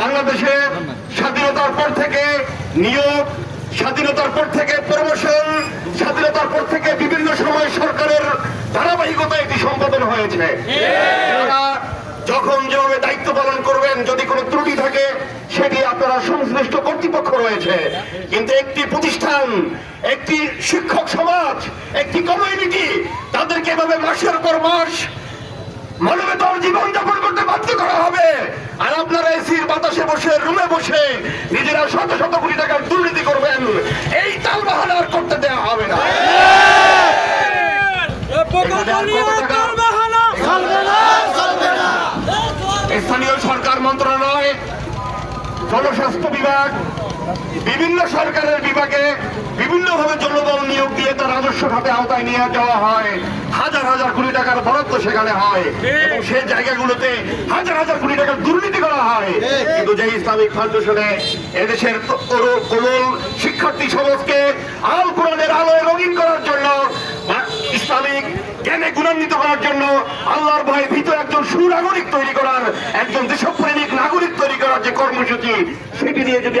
বাংলাদেশে স্বাধীনতার পর থেকে নিয়োগ, স্বাধীনতার পর থেকে প্রমোশন, স্বাধীনতার পর থেকে বিভিন্ন সময় সরকারের ধারাবাহিকতা এটি সম্পাদন হয়েছে। যখন যেভাবে দায়িত্ব পালন করবেন, যদি কোনো ত্রুটি থাকে, সেটি আপনারা সংশ্লিষ্ট কর্তৃপক্ষ রয়েছে। কিন্তু একটি প্রতিষ্ঠান, একটি শিক্ষক সমাজ, একটি কমিউনিটি তাদেরকে এভাবে মাসের পর মাস মানবেতর জীবন যাপন করতে বাধ্য করা হবে আর আপনারা এসির বাতাসে বসে রুমে বসে নিজেরা শত শত কোটি টাকার দুর্নীতি করবেন। এই তাল বাহানা আর করতে দেওয়া হবে না। স্থানীয় সরকার মন্ত্রণালয় জনস্বাস্থ্য বিভাগ বিভিন্ন সরকারের বিভাগে বিভিন্নভাবে জনবল নিয়োগ দিয়ে রাজস্ব খাতে আওতায় নিয়ে যাওয়া হয়। হাজার হাজার কোটি টাকার বরাদ্দ সেখানে হয়। এবং সেই জায়গাগুলোতে হাজার হাজার কোটি টাকার দুর্নীতি করা হয়। কিন্তু যে ইসলামিক ফাউন্ডেশনে এদেশের কোমল শিক্ষার্থী সমাজকে আল কোরআনের আলোয় রঙিন করার জন্য ইসলামিক জ্ঞানে গুণান্বিত করার জন্য আল্লাহর ভয়ে ভীত একজন সুনাগরিক তৈরি করার একজন দেশপ্রেমিক নাগরিক তৈরি করার যে কর্মসূচি সেটি নিয়ে যদি